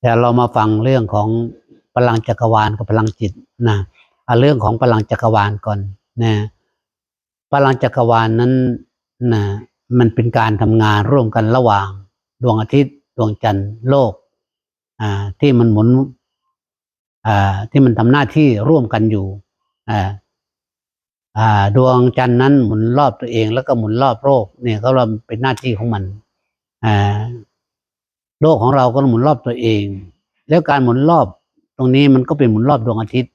แต่เรามาฟังเรื่องของพลังจักรวาลกับพลังจิตนะเอาเรื่องของพลังจักรวาลก่อนนะพลังจักรวาลนั้นนะมันเป็นการทำงานร่วมกันระหว่าง ดวงอาทิตย์ดวงจันทร์โลกอ่าที่มันหมุนอ่าที่มันทำหน้าที่ร่วมกันอยู่อ่าอ่าดวงจันทร์นั้นหมุนรอบตัวเองแล้วก็หมุนรอบโลกเนี่ยก็เราเป็นหน้าที่ของมันอ่า โลกของเราก็หมุนรอบตัวเอง แล้วการหมุนรอบตรงนี้มันก็เป็นหมุนรอบดวงอาทิตย์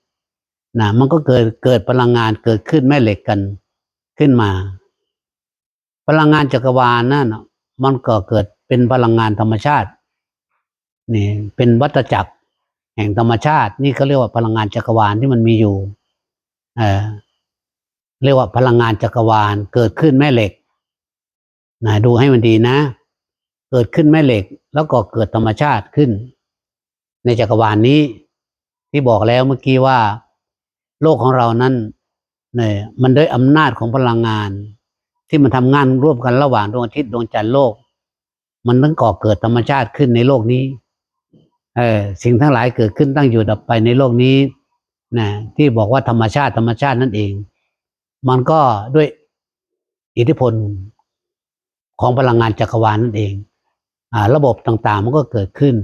นะมันก็เกิดเกิดพลังงานเกิดขึ้นแม่เหล็กกันขึ้นมา พลังงานจักรวาลนั่นมันก็เกิดเป็นพลังงานธรรมชาตินี่เป็นวัฏจักรแห่งธรรมชาติ นี่เขาเรียกว่าพลังงานจักรวาลที่มันมีอยู่เออเรียกว่าพลังงานจักรวาลเกิดขึ้นแม่เหล็กนะดูให้มันดีนะ เกิดขึ้นแม่เหล็ก แล้วก็เกิดธรรมชาติขึ้น ในจักรวาลนี้ที่บอกแล้วเมื่อกี้ว่า โลกของเรานั้นเนี่ยมันด้วยอำนาจของพลังงาน ที่มันทำงานร่วมกันระหว่างดวงอาทิตย์ดวงจันทร์โลก มันต้องก่อเกิดธรรมชาติขึ้นในโลกนี้เออสิ่งทั้งหลายเกิดขึ้นตั้งอยู่ดับไปในโลกนี้นะที่บอกว่าธรรมชาติธรรมชาตินั่นเอง มันก็ด้วยอิทธิพลของพลังงานจักรวาลนั่นเอง ระบบต่างๆ มันก็เกิดขึ้น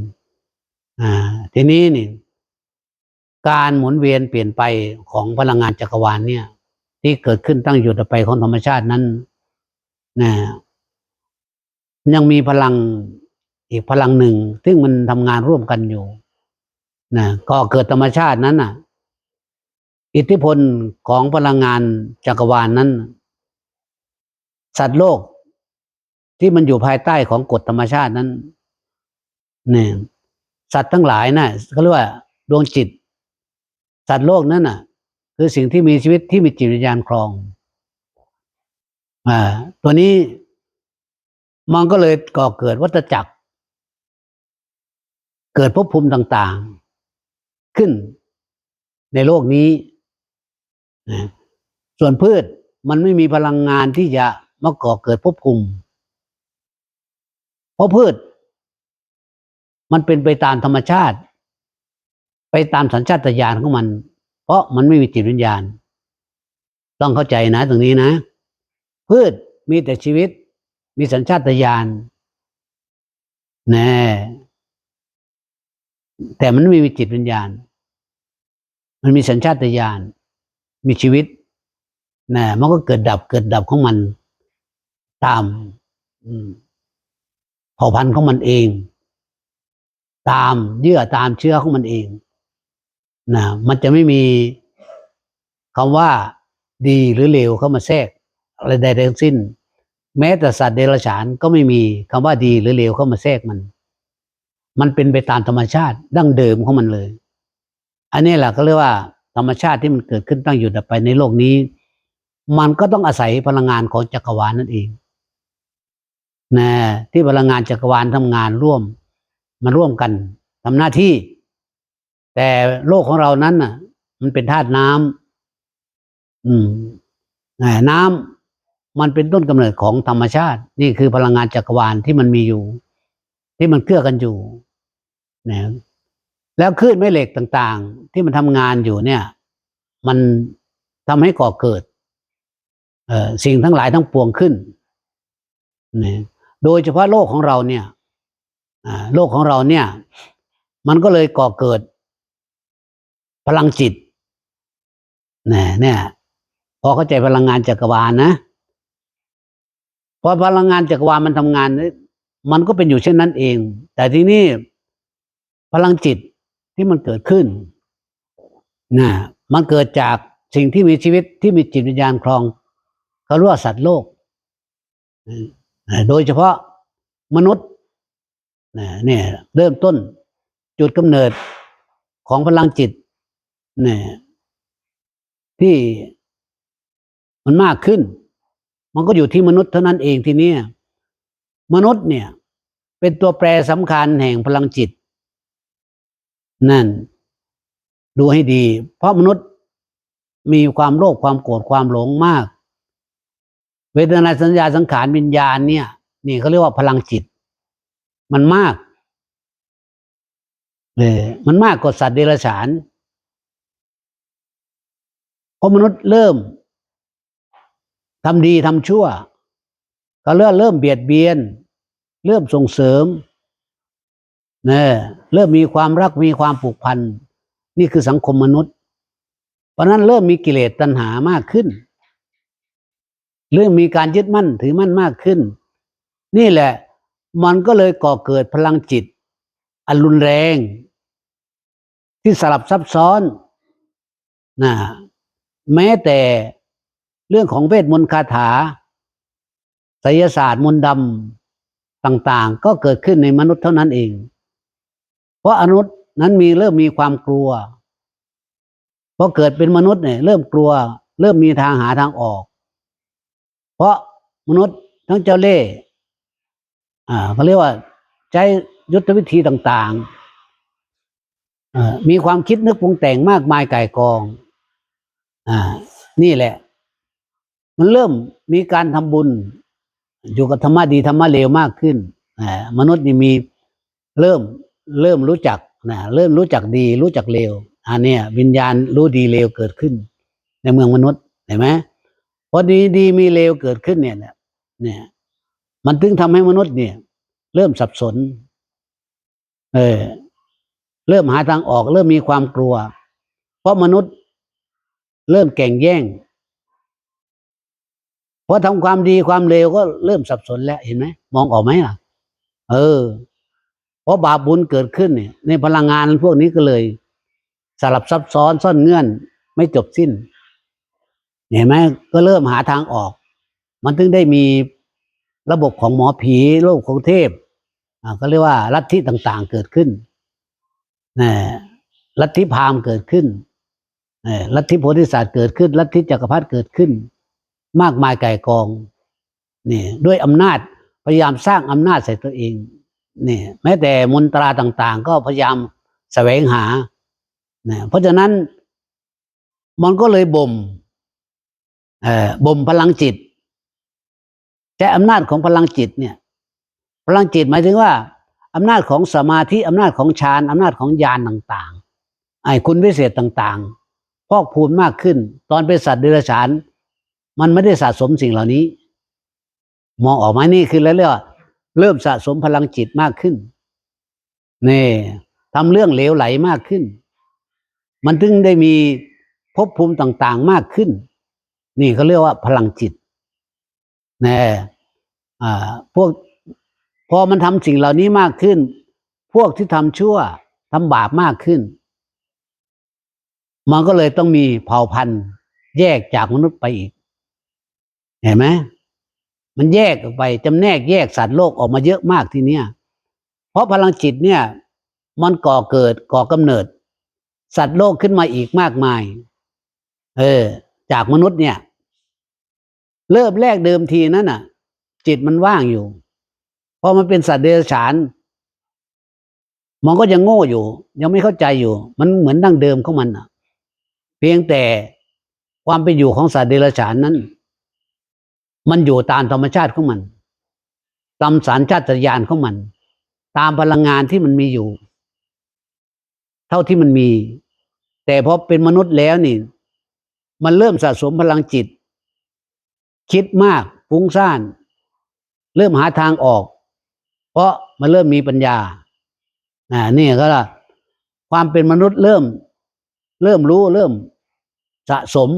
ทีนี้นี่การหมุนเวียนเปลี่ยนไปของพลังงานจักรวาลเนี่ย ที่เกิดขึ้นตั้งอยู่ดับไปของธรรมชาตินั้นนะยังมีพลังอีกพลังหนึ่ง ซึ่งมันทำงานร่วมกันอยู่นะก็เกิดธรรมชาตินั้นน่ะ อิทธิพลของพลังงานจักรวาลนั้น สัตว์โลก ที่มันอยู่ภายใต้ของกฎธรรมชาตินั้นเนี่ยสัตว์ทั้งหลายน่ะเขาเรียกว่าดวงจิต สัตว์โลกนั้นน่ะ คือสิ่งที่มีชีวิตที่มีจิตวิญญาณครอง อ่า ตัวนี้มันก็เลยก่อเกิดวัฏจักร เกิดภพภูมิต่างๆ ขึ้นในโลกนี้นะส่วนพืชมันไม่มีพลังงานที่จะมาก่อเกิดภพภูมิ ราะพืช มันเป็นไปตามธรรมชาติ ไปตามสัญชาตญาณของมัน เพราะมันไม่มีจิตวิญญาณ ต้องเข้าใจนะตรงนี้นะ พืชมีแต่ชีวิต มีสัญชาตญาณแน่แต่มันไม่มีจิตวิญญาณ มันมีสัญชาตญาณ มีชีวิตนะมันก็เกิดดับเกิดดับของมันตาม อืม ผ่าพันธุ์ของมันเอง ตามเยื่อตามเชื้อของมันเองนะมันจะไม่มีคำว่าดีหรือเลวเข้ามาแทรกอะไรใดทั้งสิ้น แม้แต่สัตว์เดรัจฉานก็ไม่มีคำว่าดีหรือเลวเข้ามาแทรกมัน มันเป็นไปตามธรรมชาติดั้งเดิมของมันเลย อันนี้แหละก็เรียกว่า ธรรมชาติที่มันเกิดขึ้นตั้งอยู่ดับไปในโลกนี้ มันก็ต้องอาศัยพลังงานของจักรวาลนั่นเอง นะที่พลังงานจักรวาลทำงานร่วมมาร่วมกันทำหน้าที่ แต่โลกของเรานั้นน่ะ มันเป็นธาตุน้ำอืมอ่าน้ำมันเป็นต้นกำเนิดของธรรมชาติ นี่คือพลังงานจักรวาลที่มันมีอยู่ ที่มันเกื้อกันอยู่นะแล้วคลื่นแม่เหล็กต่าง ๆ ที่มันทำงานอยู่เนี่ย มันทำให้ก่อเกิด เออสิ่งทั้งหลายทั้งปวงขึ้นนะ โดยเฉพาะโลกของเราเนี่ยโลกของเราเนี่ย มันก็เลยก่อเกิด พลังจิตนี่เนี่ย พอเข้าใจพลังงานจักรวาลนะพอพลังงานจักรวาลมันทำงาน มันก็เป็นอยู่เช่นนั้นเอง แต่ที่นี่พลังจิตที่มันเกิดขึ้นนะมันเกิดจากสิ่งที่มีชีวิตที่มีจิตวิญญาณครองเขาเรียกว่าสัตว์โลก โดยเฉพาะมนุษย์นะเนี่ยเริ่มต้นจุดกำเนิดของพลังจิตเนี่ยที่มันมากขึ้น มันก็อยู่ที่มนุษย์เท่านั้นเองทีนี้มนุษย์เนี่ย เป็นตัวแปรสำคัญแห่งพลังจิต นั่น ดูให้ดี เพราะมนุษย์มีความโลภความโกรธความหลงมาก เวทนาสัญญาสังขารวิญญาณเนี่ย นี่เขาเรียกว่าพลังจิต มันมากเออมันมากกว่าสัตว์เดรัจฉานเพราะมนุษย์เริ่มทำดีทำชั่ว ก็เริ่มเริ่มเบียดเบียน เริ่มส่งเสริมเนะเริ่มมีความรักมีความผูกพัน นี่คือสังคมมนุษย์ เพราะนั้นเริ่มมีกิเลสตัณหามากขึ้น เริ่มมีการยึดมั่นถือมั่นมากขึ้น นี่แหละ มันก็เลยก่อเกิดพลังจิต อันรุนแรง ที่สลับซับซ้อนนะแม้แต่เรื่องของเวทมนต์คาถาไสยศาสตร์มนต์ดำต่างๆ ก็เกิดขึ้นในมนุษย์เท่านั้นเอง เพราะอนุษย์นั้นมีเริ่มมีความกลัวพอเกิดเป็นมนุษย์เนี่ยเริ่มกลัว เริ่มมีทางหาทางออก เพราะมนุษย์ทั้งเจ้าเล่ห์อ่าเขาเรียกว่าใช้ยุทธวิธีต่างๆมีความคิดนึกปรุงแต่งมากมายไก่ายกอง อ่า นี่แหละ มันเริ่มมีการทำบุญ อยู่กับธรรมะดีธรรมะเลวมากขึ้นมนุษย์นี่มีเริ่มเริ่มรู้จักนะเริ่มรู้จักดีรู้จักเลวอันนี้วิญญาณรู้ดีเลวเกิดขึ้น ในเมืองมนุษย์เห็นไหม พอดีดีมีเลวเกิดขึ้นเนี่ยเนี่ย มันถึงทำให้มนุษย์เนี่ย เริ่มสับสน เออ เริ่มหาทางออก เริ่มมีความกลัว เพราะมนุษย์ เริ่มแก่งแย่งพอทำความดีความเลวก็เริ่มสับสนแล้วเห็นไหมมองออกไหมล่ะ เออเพราะบาปบุญเกิดขึ้นเนี่ย ในพลังงานพวกนี้ก็เลย สลับซับซ้อนซ่อนเงื่อน ไม่จบสิ้น เห็นไหมก็เริ่มหาทางออก มันถึงได้มีระบบของหมอผีโลกของเทพอ่าก็เรียกว่าลัทธิต่างๆเกิดขึ้นนะลัทธิพราหมณ์เกิดขึ้นเอ่ลัทธิโพธิสัตว์เกิดขึ้น ลัทธิจักรพรรดิเกิดขึ้น มากมายไก่กองนี่ด้วยอำนาจพยายามสร้างอำนาจใส่ตัวเองนี่แม้แต่มนตราต่าง ๆ ก็พยายามแสวงหานะเพราะฉะนั้นมันก็เลยบ่ม บ่มพลังจิตใช้อำนาจของพลังจิตเนี่ย พลังจิตหมายถึงว่าอำนาจของสมาธิอำนาจของฌานอำนาจของญาณต่างๆ ไอ้คุณวิเศษต่างๆ พอกพูนมากขึ้น ตอนเป็นสัตว์เดรัจฉาน มันไม่ได้สะสมสิ่งเหล่านี้ มองออกไหมนี่คือแล้วเรียกว่าเริ่มสะสมพลังจิตมากขึ้นนี่ทำเรื่องเหลวไหลมากขึ้น มันถึงได้มีภพภูมิต่างๆมากขึ้น นี่เขาเรียกว่าพลังจิตนะอ่าพวกพอมันทำสิ่งเหล่านี้มากขึ้น พวกที่ทำชั่วทำบาปมากขึ้น มันก็เลยต้องมีเผ่าพันธุ์ แยกจากมนุษย์ไปอีก เห็นไหมมันแยกออกไปจำแนกแยกสัตว์โลกออกมาเยอะมากทีเนี้ยเพราะพลังจิตเนี่ย มันก่อเกิดก่อกำเนิด สัตว์โลกขึ้นมาอีกมากมาย เออ จากมนุษย์เนี่ย เริ่มแรกเดิมทีนั้นน่ะ จิตมันว่างอยู่พอมันเป็นสัตว์เดรัจฉานมันก็ยังโง่อยู่ ยังไม่เข้าใจอยู่ มันเหมือนดั้งเดิมของมันอะ เพียงแต่ความเป็นอยู่ของสัตว์เดรัจฉานนั้น มันอยู่ตามธรรมชาติของมัน ตามสารชาติญาณของมัน ตามพลังงานที่มันมีอยู่ เท่าที่มันมี แต่พอเป็นมนุษย์แล้วนี่ มันเริ่มสะสมพลังจิต คิดมากฟุ้งซ่าน เริ่มหาทางออก เพราะมันเริ่มมีปัญญาอ่านี่ก็ละความเป็นมนุษย์เริ่ม เริ่มรู้เริ่มสะสม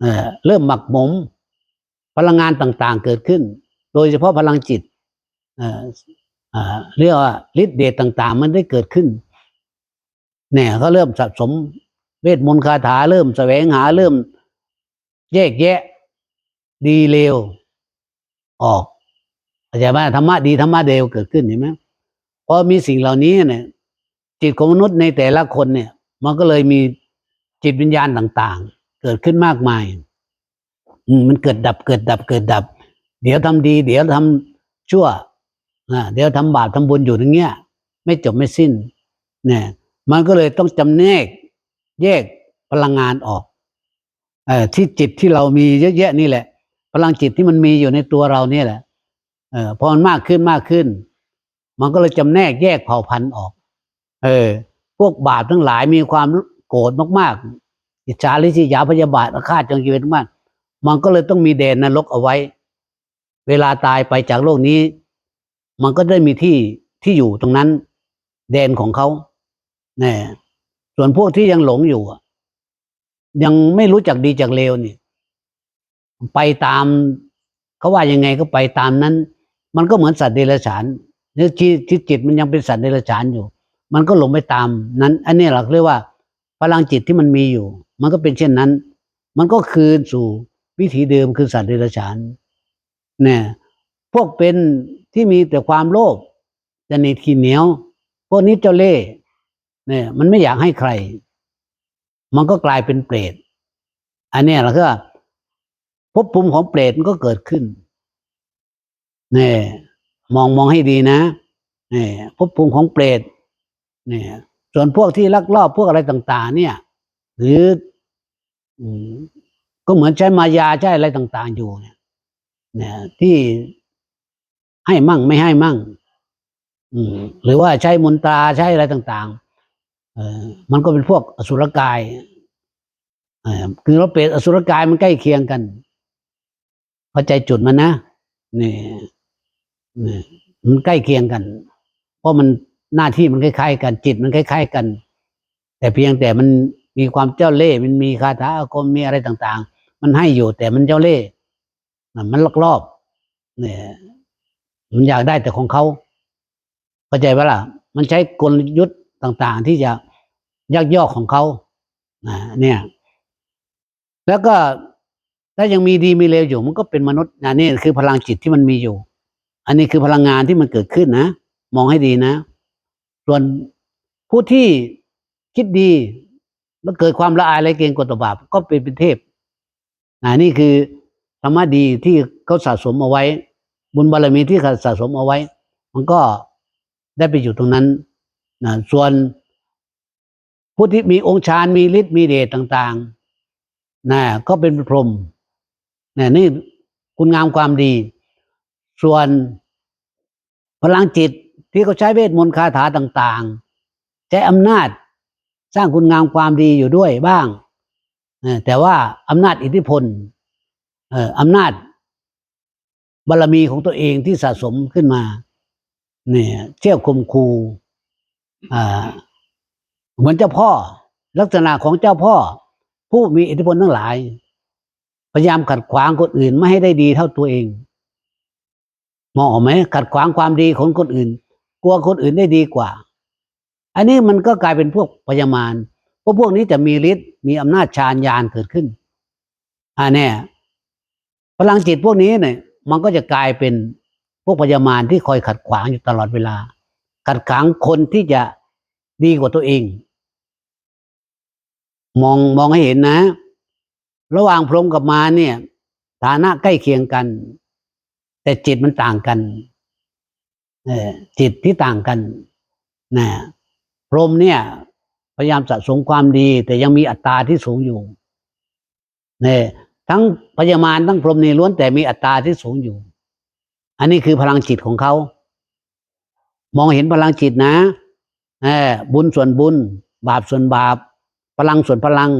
เอ่อเริ่มหมักหมม พลังงานต่างๆเกิดขึ้น โดยเฉพาะพลังจิตเอ่อเรียกว่าฤทธิ์เดชต่าง ๆ มันได้เกิดขึ้นเนี่ยเขาเริ่มสะสม เวทมนต์คาถาเริ่มแสวงหาเริ่ม แยกแยะ ดีเลวออกเข้าใจไหมธรรมะดีธรรมะเดวเกิดขึ้นเห็นไหมพอมีสิ่งเหล่านี้เนี่ย จิตของมนุษย์ในแต่ละคนเนี่ย มันก็เลยมีจิตวิญญาณต่าง ๆ เกิดขึ้นมากมายมันเกิดดับเกิดดับเกิดดับ เดี๋ยวทำดี เดี๋ยวทำชั่วอ่าเดี๋ยวทำบาปทำบุญอยู่อย่างเงี้ย ไม่จบไม่สิ้นเนี่ยมันก็เลยต้องจำแนก แยกพลังงานออกเออที่จิตที่เรามีเยอะแยะนี่แหละ พลังจิตที่มันมีอยู่ในตัวเราเนี่ยแหละเออพอมันมากขึ้นมากขึ้น มันก็เลยจำแนกแยกเผ่าพันธุ์ออก เออ พวกบาปทั้งหลายมีความโกรธมากๆ อิจฉาริษยาพยาบาทอาฆาตจองเวรมากมันก็เลยต้องมีแดนนรกเอาไว้ เวลาตายไปจากโลกนี้ มันก็ได้มีที่ที่อยู่ตรงนั้น แดนของเขาแน่ ส่วนพวกที่ยังหลงอยู่อะยังไม่รู้จักดีจากเลวนี่ไปตามเขาว่ายังไงก็ไปตามนั้น มันก็เหมือนสัตว์เดรัจฉานเนี่ยที่จิตมันยังเป็นสัตว์เดรัจฉานอยู่ มันก็หลงไปตามนั้น อันนี้เราเรียกว่าพลังจิตที่มันมีอยู่ มันก็เป็นเช่นนั้น มันก็คืนสู่วิถีเดิมคือสัตว์เดรัจฉานเนี่ยพวกเป็นที่มีแต่ความโลภจะนิดขี้เหนียว พวกนี้เจ้าเล่ เนี่ย มันไม่อยากให้ใคร มันก็กลายเป็นเปรตอันนี้ยเราก็ภพภูมิของเปรตมันก็เกิดขึ้นเนี่ยมองมองให้ดีนะเนี่ยภพภูมิของเปรตเนี่ย ส่วนพวกที่ลักลอบพวกอะไรต่าง ๆ เนี่ย หรืออืก็เหมือนใช้มายาใช้อะไรต่าง ๆ อยู่เนี่ยเนี่ยที่ให้มั่งไม่ให้มั่งอืมหรือว่าใช้มนตราใช้อะไรต่าง ๆ มันก็เป็นพวกอสุรกายคือเราเปรตอสุรกายมันใกล้เคียงกันเข้าใจจุดมันนะนี่นี่มันใกล้เคียงกัน เพราะมันหน้าที่มันคล้ายๆกัน จิตมันคล้าย ๆ กัน แต่เพียงแต่มันมีความเจ้าเล่ห์มันมีคาถาอาคมมีอะไรต่าง ๆ มันให้อยู่แต่มันเจ้าเล่ห์มันลักลอบเนี่ยมันอยากได้แต่ของเขาเข้าใจปะล่ะ มันใช้กลยุทธ์ต่าง ๆ ที่จะ ยักยอกของเขาเนี่ย แล้วก็ถ้ายังมีดีมีเลวอยู่ มันก็เป็นมนุษย์นะนี่คือพลังจิตที่มันมีอยู่ อันนี้คือพลังงานที่มันเกิดขึ้นนะ มองให้ดีนะ ส่วนผู้ที่คิดดีแล้วเกิดความละอายอะไรเกรงกลัวต่อบาปก็เป็นเป็นเทพนะนี่คือธรรมะดีที่เขาสะสมเอาไว้ บุญบารมีที่เขาสะสมเอาไว้ มันก็ได้ไปอยู่ตรงนั้นนะส่วน ผู้ที่มีองค์ฌานมีฤทธิ์มีเดชต่างๆนะก็เป็นพรหมนะนี่คุณงามความดี ส่วนพลังจิตที่เขาใช้เวทมนต์คาถาต่างๆใช้อำนาจสร้างคุณงามความดีอยู่ด้วยบ้าง แต่ว่าอำนาจอิทธิพลอำนาจบารมีของตัวเองที่สะสมขึ้นมา เนี่ยเที่ยวคมคูอ่า เหมือนเจ้าพ่อ ลักษณะของเจ้าพ่อ ผู้มีอิทธิพลทั้งหลาย พยายามขัดขวางคนอื่นไม่ให้ได้ดีเท่าตัวเองมองออกไหมขัดขวางความดีของคนอื่น กลัวคนอื่นได้ดีกว่า อันนี้มันก็กลายเป็นพวกพยามารเพราะพวกนี้จะมีฤทธิ์มีอำนาจฌานญาณเกิดขึ้นอ่าเนี่พลังจิตพวกนี้เนี่ย มันก็จะกลายเป็นพวกพยามารที่คอยขัดขวางอยู่ตลอดเวลา ขัดขวางคนที่จะดีกว่าตัวเอง มองมองให้เห็นนะ ระหว่างพรหมกับมารเนี่ย ฐานะใกล้เคียงกัน แต่จิตมันต่างกันเออจิตที่ต่างกันนะพรหมเนี่ย พยายามสะสมความดี แต่ยังมีอัตตาที่สูงอยู่เนี่ยทั้งพยามารทั้งพรหมนี่ล้วนแต่มีอัตตาที่สูงอยู่ อันนี้คือพลังจิตของเขามองเห็นพลังจิตนะเออบุญส่วนบุญ บาปส่วนบาป พลังส่วนพลัง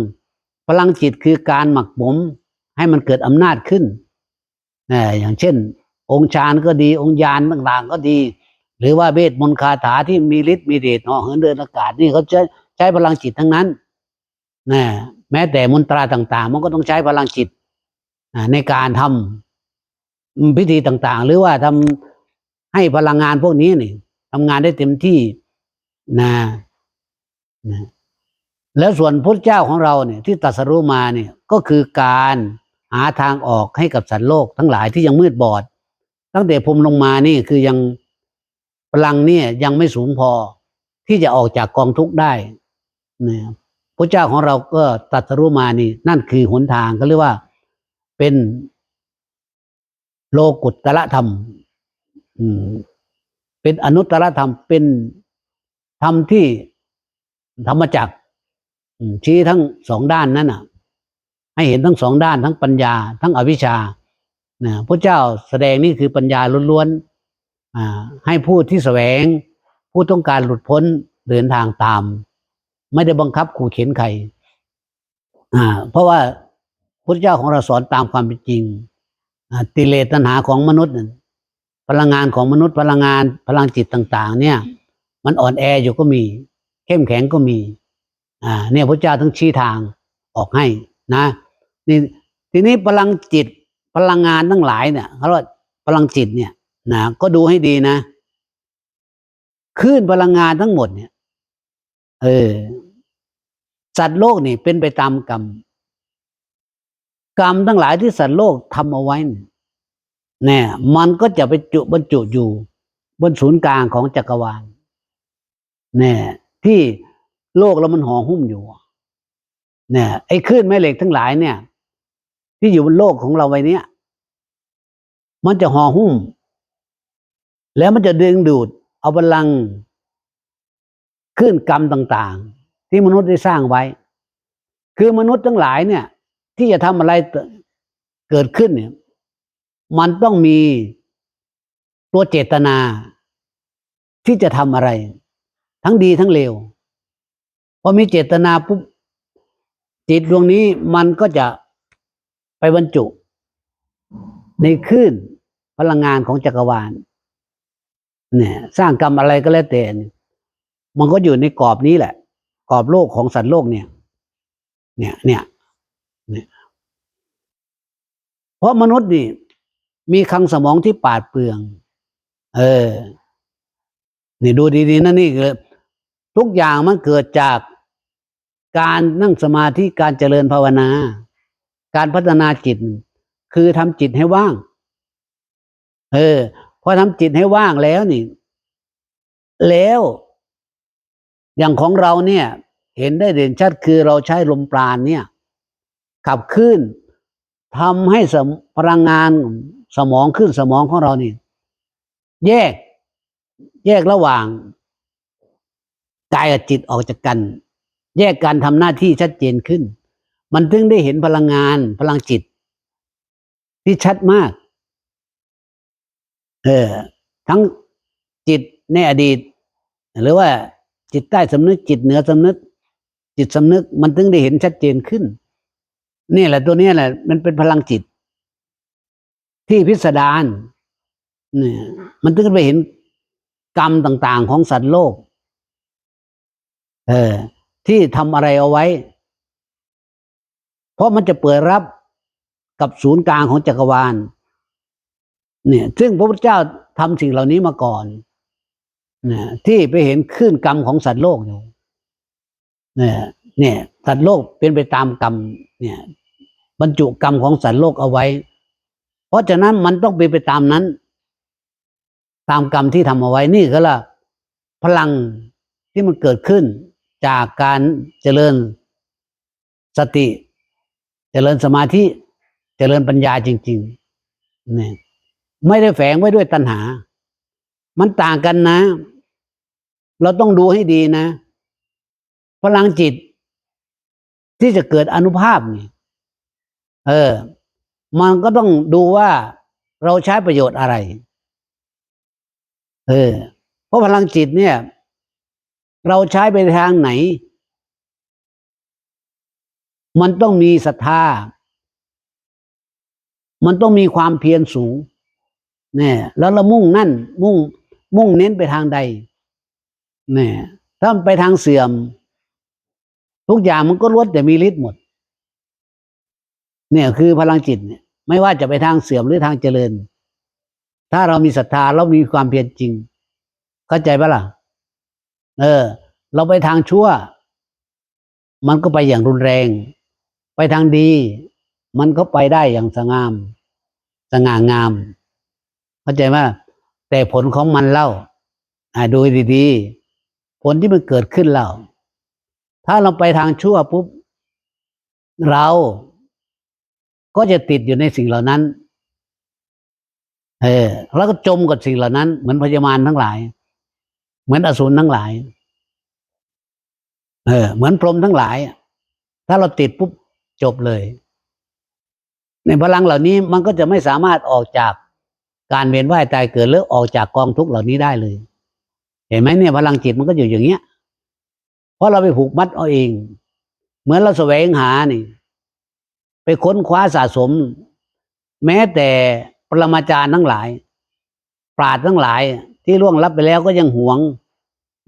พลังจิตคือการหมักหมมให้มันเกิดอำนาจขึ้นเออย่างเช่น องค์ฌานก็ดีองค์ญาณต่างๆ ก็ดี หรือว่าเวทมนต์คาถาที่มีฤทธิ์มีเดชเหาะเหินเดินอากาศนี่เขาใช้ใช้พลังจิตทั้งนั้นนะแม้แต่มนตราต่าง ๆ มันก็ต้องใช้พลังจิตในการทำพิธีต่างๆ หรือว่าทำให้พลังงานพวกนี้นี่ทำงานได้เต็มที่นะนะ แล้วส่วนพระเจ้าของเราเนี่ยที่ตรัสรู้มาเนี่ยก็คือการหาทางออกให้กับสัตว์โลกทั้งหลายที่ยังมืดบอด ตั้งแต่พรหมลงมานี่คือยังพลังเนี่ยยังไม่สูงพอที่จะออกจากกองทุกข์ได้เนี่ยพระเจ้าของเราก็ตรัสรู้มานี่นั่นคือหนทางก็เรียกว่าเป็นโลกุตตรธรรมอืมเป็นอนุตตรธรรมเป็นธรรมที่ธรรมจักร ชี้ทั้งสองด้านนั้นน่ะ ให้เห็นทั้งสองด้านทั้งปัญญา ทั้งอวิชชานะพระเจ้าแสดงนี่คือปัญญาล้วนๆให้ผู้ที่แสวง ผู้ต้องการหลุดพ้นเดินทางตาม ไม่ได้บังคับขู่เข็นใครเพราะว่าพระเจ้าของเราสอนตามความเป็นจริงติเลตัณหาของมนุษย์พลังงานของมนุษย์พลังงานพลังจิตต่าง ๆ เนี่ย มันอ่อนแออยู่ก็มี เข้มแข็งก็มี อ่าเนี่ยพระเจ้าทั้งชี้ทางออกให้นะนี่ทีนี้พลังจิตพลังงานทั้งหลายเนี่ยเขาเรียกพลังจิตเนี่ยนะก็ดูให้ดีนะคลื่นพลังงานทั้งหมดเนี่ย เออสัตว์โลกนี่เป็นไปตามกรรม กรรมทั้งหลายที่สัตว์โลกทำเอาไว้เนี่ยเนี่ยมันก็จะไปจุบรรจุอยู่ บนศูนย์กลางของจักรวาลเนี่ยที่ โลกแล้วมันห่อหุ้มอยู่เนี่ยไอ้คลื่นแม่เหล็กทั้งหลายเนี่ย ที่อยู่บนโลกของเราไว้เนี่ยมันจะห่อหุ้ม แล้วมันจะดึงดูด เอาพลังคลื่นกรรมต่าง ๆ ที่มนุษย์ได้สร้างไว้ คือมนุษย์ทั้งหลายเนี่ย ที่จะทำอะไรเกิดขึ้นเนี่ย มันต้องมีตัวเจตนา ที่จะทำอะไร ทั้งดีทั้งเลว พอมีเจตนาปุ๊บจิตดวงนี้มันก็จะไปบรรจุ ในคลื่นพลังงานของจักรวาล เนี่ย สร้างกรรมอะไรก็แล้วแต่มันก็อยู่ในกรอบนี้แหละ กรอบโลกของสัตว์โลกเนี่ย เนี่ย เนี่ยเนี่ยเพราะมนุษย์นี่ มีคังสมองที่ปาดเปรือง เออ นี่ดูดีๆนะนี่คือ ทุกอย่างมันเกิดจากการนั่งสมาธิการเจริญภาวนา การพัฒนาจิต คือทำจิตให้ว่าง เออพอทำจิตให้ว่างแล้วนี่ แล้ว อย่างของเราเนี่ย เห็นได้เด่นชัดคือเราใช้ลมปราณเนี่ย ขับขึ้นทำให้พลังงานสมองขึ้นสมองของเรานี่ แยก แยกระหว่าง กายกับจิตออกจากกัน แยกการทำหน้าที่ชัดเจนขึ้น มันถึงได้เห็นพลังงานพลังจิต ที่ชัดมาก เออ ทั้งจิตในอดีต หรือว่าจิตใต้สำนึกจิตเหนือสำนึก จิตสำนึก มันถึงได้เห็นชัดเจนขึ้น นี่แหละตัวนี้แหละ มันเป็นพลังจิต ที่พิสดารเนี่ยมันถึงไปเห็นกรรมต่าง ๆ ของสัตว์โลก เออ ที่ทำอะไรเอาไว้ เพราะมันจะเปิดรับกับศูนย์กลางของจักรวาล เนี่ย ซึ่งพระพุทธเจ้าทำสิ่งเหล่านี้มาก่อนนีที่ไปเห็นคลื่นกรรมของสัตว์โลกอยู่เนี่ยเนี่ย สัตว์โลกเป็นไปตามกรรม เนี่ย บรรจุกรรมของสัตว์โลกเอาไว้ เพราะฉะนั้นมันต้องเป็นไปตามนั้น ตามกรรมที่ทำเอาไว้นี่ก็ละพลังที่มันเกิดขึ้น จากการเจริญสติ เจริญสมาธิเจริญปัญญาจริงๆเนี่ยไม่ได้แฝงไว้ด้วยตัณหา มันต่างกันนะ เราต้องดูให้ดีนะ พลังจิต ที่จะเกิดอนุภาพนี่เออ มันก็ต้องดูว่าเราใช้ประโยชน์อะไร เออ เพราะพลังจิตเนี่ย เราใช้ไปทางไหน มันต้องมีศรัทธา มันต้องมีความเพียรสูงเนี่ยแล้วเรามุ่งนั่น มุ่ง มุ่งเน้นไปทางใดเนี่ยถ้ามันไปทางเสื่อม ทุกอย่างมันก็ล้วนแต่มีฤทธิ์หมด เนี่ยคือพลังจิตเนี่ยไม่ว่าจะไปทางเสื่อมหรือทางเจริญ ถ้าเรามีศรัทธาเรามีความเพียรจริง เข้าใจปะล่ะ เออ เราไปทางชั่ว มันก็ไปอย่างรุนแรง ไปทางดี มันก็ไปได้อย่างสง่าม สง่างาม เข้าใจไหมแต่ผลของมันเล่าอ่าดูดีๆ ผลที่มันเกิดขึ้นเล่า ถ้าเราไปทางชั่วปุ๊บ เราก็จะติดอยู่ในสิ่งเหล่านั้น เออ แล้วก็จมกับสิ่งเหล่านั้น เหมือนพญามารทั้งหลาย เหมือนอสูรทั้งหลาย เออ เหมือนพรหมทั้งหลาย ถ้าเราติดปุ๊บจบเลย ในพลังเหล่านี้มันก็จะไม่สามารถออกจากการเวียนว่ายตายเกิดหรือออกจากกองทุกข์เหล่านี้ได้เลย เห็นไหมเนี่ยพลังจิตมันก็อยู่อย่างเงี้ย เพราะเราไปผูกมัดเอาเอง เหมือนเราแสวงหานี่ ไปค้นคว้าสะสม แม้แต่ปรมาจารย์ทั้งหลาย ปราดทั้งหลาย ที่ล่วงลับไปแล้วก็ยังหวง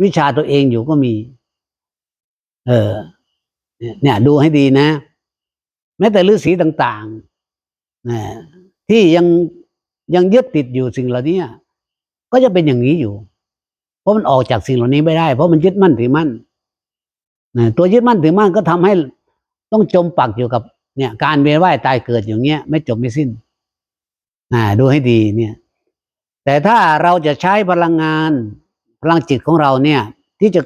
วิชาตัวเองอยู่ก็มี เออ เนี่ย ดูให้ดีนะ แม้แต่ฤาษีต่างๆนะที่ยังยังยึดติดอยู่สิ่งเหล่านี้ก็จะเป็นอย่างนี้อยู่ เพราะมันออกจากสิ่งเหล่านี้ไม่ได้ เพราะมันยึดมั่นถือมั่นนะตัวยึดมั่นถือมั่นก็ทำให้ต้องจมปักอยู่กับ เนี่ย การเวียนว่ายตายเกิดอย่างเงี้ย ไม่จบไม่สิ้น อ่า ดูให้ดีเนี่ย แต่ถ้าเราจะใช้พลังงานพลังจิตของเราเนี่ย ที่จะ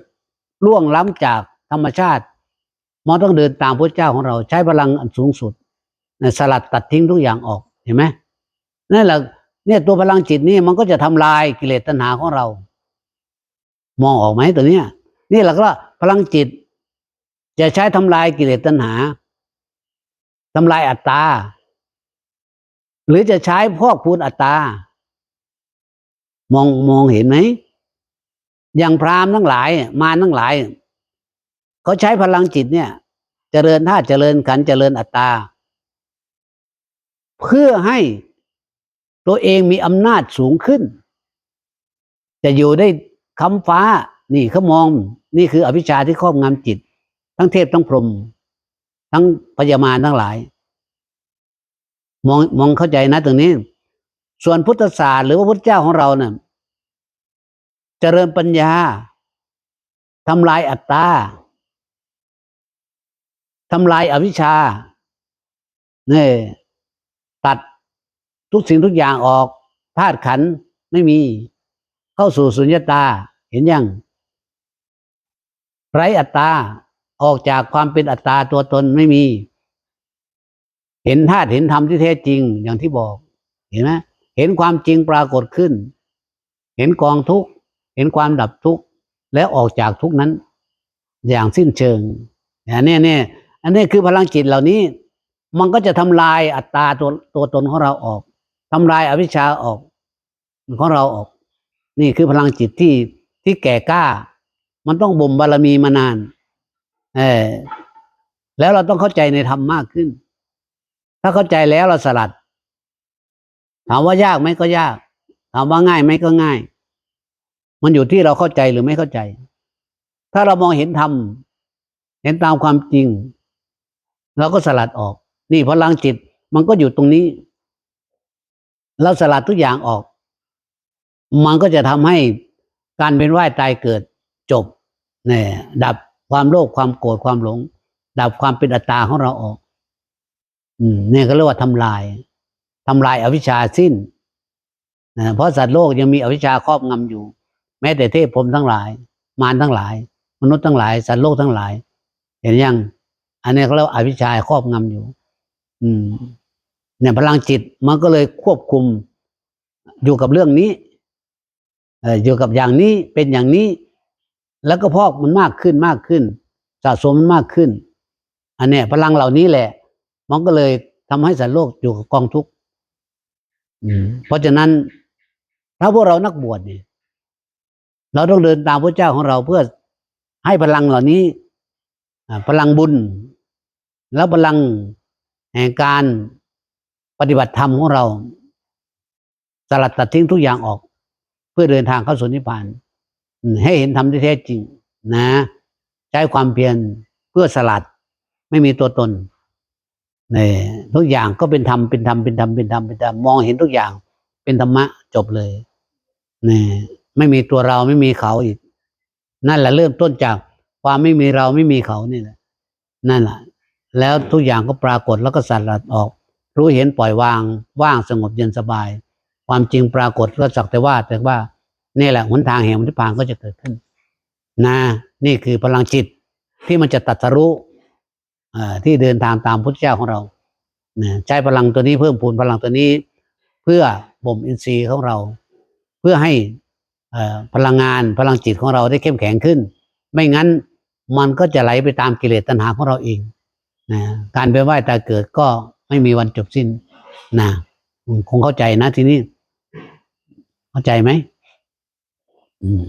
ล่วงล้ำจากธรรมชาติมันต้องเดินตามพระเจ้าของเราใช้พลังอันสูงสุดนสลัดตัดทิ้งทุกอย่างออกเห็นไหมนั่นแหละเนี่ยตัวพลังจิตนี่มันก็จะทำลายกิเลสตัณหาของเรา มองออกไหมตัวเนี้ย นี่แหละก็พลังจิต จะใช้ทำลายกิเลสตัณหาทำลายอัตตา หรือจะใช้พอกพูนอัตตา มองมองเห็นไหมอย่างพราหมณ์ทั้งหลายมารทั้งหลาย เขาใช้พลังจิตเนี่ย เจริญธาตุเจริญขันเจริญอัตตา เพื่อให้ตัวเองมีอำนาจสูงขึ้น จะอยู่ได้คำฟ้า นี่เขามอง นี่คืออภิชาที่ครอบงำจิต ทั้งเทพทั้งพรหมทั้งพญามารทั้งหลาย มองมองเข้าใจนะตรงนี้ ส่วนพุทธศาสตร์หรือว่าพุทธเจ้าของเราเนี่ยเจริญปัญญาทำลายอัตตาทำลายอวิชชาเนี่ยตัดทุกสิ่งทุกอย่างออกธาตุขันไม่มี เข้าสู่สุญญตา เห็นยัง ไรอัตตา ออกจากความเป็นอัตตาตัวตนไม่มี เห็นธาตุเห็นธรรมที่แท้จริงอย่างที่บอก เห็นไหม เห็นความจริงปรากฏขึ้น เห็นกองทุกข์ เห็นความดับทุกข์ แล้วออกจากทุกนั้น อย่างสิ้นเชิงอันนี้เนี่ยอันนี้คือพลังจิตเหล่านี้ มันก็จะทำลายอัตตาตัวตัวตนของเราออกทำลายอวิชชาออกของเราออก นี่คือพลังจิตที่ที่แก่กล้า มันต้องบ่มบารมีมานาน เออแล้วเราต้องเข้าใจในธรรมมากขึ้น ถ้าเข้าใจแล้วเราสลัด ถามว่ายากไหมก็ยากถามว่าง่ายไหมก็ง่าย มันอยู่ที่เราเข้าใจหรือไม่เข้าใจ ถ้าเรามองเห็นธรรมเห็นตามความจริง เราก็สลัดออก นี่พลังจิตมันก็อยู่ตรงนี้ เราสลัดทุกอย่างออก มันก็จะทำให้การเป็นว่ายตายเกิดจบเนี่ยดับความโลภความโกรธความหลง ดับความเป็นอัตตาของเราออก อืมเนี่ยก็เรียกว่าทำลาย ทำลายอวิชชาสิ้นนะเพราะสัตว์โลกยังมีอวิชชาครอบงำอยู่ แม้แต่เทพพรมทั้งหลาย มารทั้งหลาย มนุษย์ทั้งหลาย สัตว์โลกทั้งหลาย เห็นยัง อันนี้เขาเรียกว่าอวิชชาครอบงำอยู่ อืม เนี่ยพลังจิตมันก็เลยควบคุมอยู่กับเรื่องนี้อยู่กับอย่างนี้เป็นอย่างนี้ แล้วก็พอกมันมากขึ้นมากขึ้นสะสมมันมากขึ้น อันเนี้ยพลังเหล่านี้แหละ มันก็เลยทำให้สัตว์โลกอยู่กับกองทุกข์ เพราะฉะนั้นถ้าพวกเรานักบวชเนี่ยเราต้องเดินตามพระเจ้าของเราเพื่อให้พลังเหล่านี้พลังบุญ แล้วพลังแห่งการปฏิบัติธรรมของเรา สลัดตัดทิ้งทุกอย่างออก เพื่อเดินทางเข้าสู่นิพพาน ให้เห็นธรรมที่แท้จริง นะ ใช้ความเพียรเพื่อสลัดไม่มีตัวตน นี่ทุกอย่างก็เป็นธรรมเป็นธรรมเป็นธรรมเป็นธรรมเป็นธรรมมองเห็นทุกอย่าง เป็นธรรมะจบเลยนี่ไม่มีตัวเราไม่มีเขาอีก นั่นแหละเริ่มต้นจากความไม่มีเราไม่มีเขานี่แหละ นั่นแหละแล้วทุกอย่างก็ปรากฏแล้วก็สลัดออก รู้เห็นปล่อยวางว่างสงบเย็นสบาย ความจริงปรากฏก็สักแต่ว่า แต่ว่านี่แหละหนทางแห่งนิพพานก็จะเกิดขึ้น นะ นี่คือพลังจิตที่มันจะตัดสรู้ ที่เดินทางตามพุทธเจ้าของเราใช้พลังตัวนี้เพิ่มพูนพลังตัวนี้ เพื่อบ่มอินทรีย์ของเรา เพื่อให้พลังงานพลังจิตของเราได้เข้มแข็งขึ้น ไม่งั้นมันก็จะไหลไปตามกิเลสตัณหาของเราเองนะการไปไหว้ตาเกิดก็ไม่มีวันจบสิ้นนะคงเข้าใจนะทีนี้ เข้าใจไหมอืม